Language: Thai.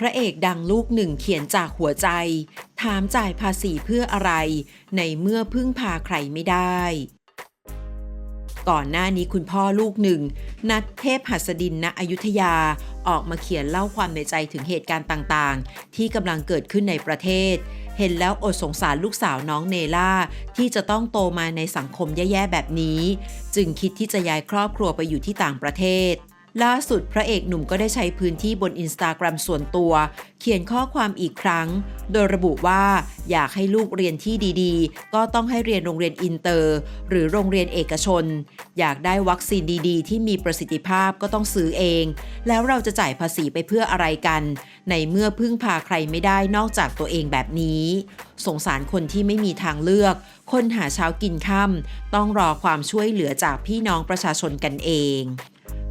พระเอกดังลูกหนึ่งเขียนจากหัวใจ ถามจ่ายภาษีเพื่ออะไร ในเมื่อพึ่งพาใครไม่ได้ ก่อนหน้านี้คุณพ่อลูกหนึ่ง นัดเทพหัสดินณอยุธยาออกมาเขียนเล่าความในใจถึงเหตุการณ์ต่างๆ ที่กำลังเกิดขึ้นในประเทศ เห็นแล้วอดสงสารลูกสาวน้องเนล่า ที่จะต้องโตมาในสังคมแย่ๆแบบนี้ จึงคิดที่จะย้ายครอบครัวไปอยู่ที่ต่างประเทศ ล่าสุดพระเอกหนุ่มก็ได้ใช้พื้นที่บนอินสตาแกรมส่วนตัว เขียนข้อความอีกครั้ง โดยระบุว่าอยากให้ลูกเรียนที่ดีๆ ก็ต้องให้เรียนโรงเรียนอินเตอร์ หรือโรงเรียนเอกชน อยากได้วัคซีนดีๆ ที่มีประสิทธิภาพก็ต้องซื้อเอง แล้วเราจะจ่ายภาษีไปเพื่ออะไรกัน ในเมื่อพึ่งพาใครไม่ได้นอกจากตัวเองแบบนี้ สงสารคนที่ไม่มีทางเลือก คนหาเช้ากินค่ำต้องรอความช่วยเหลือจากพี่น้องประชาชนกันเอง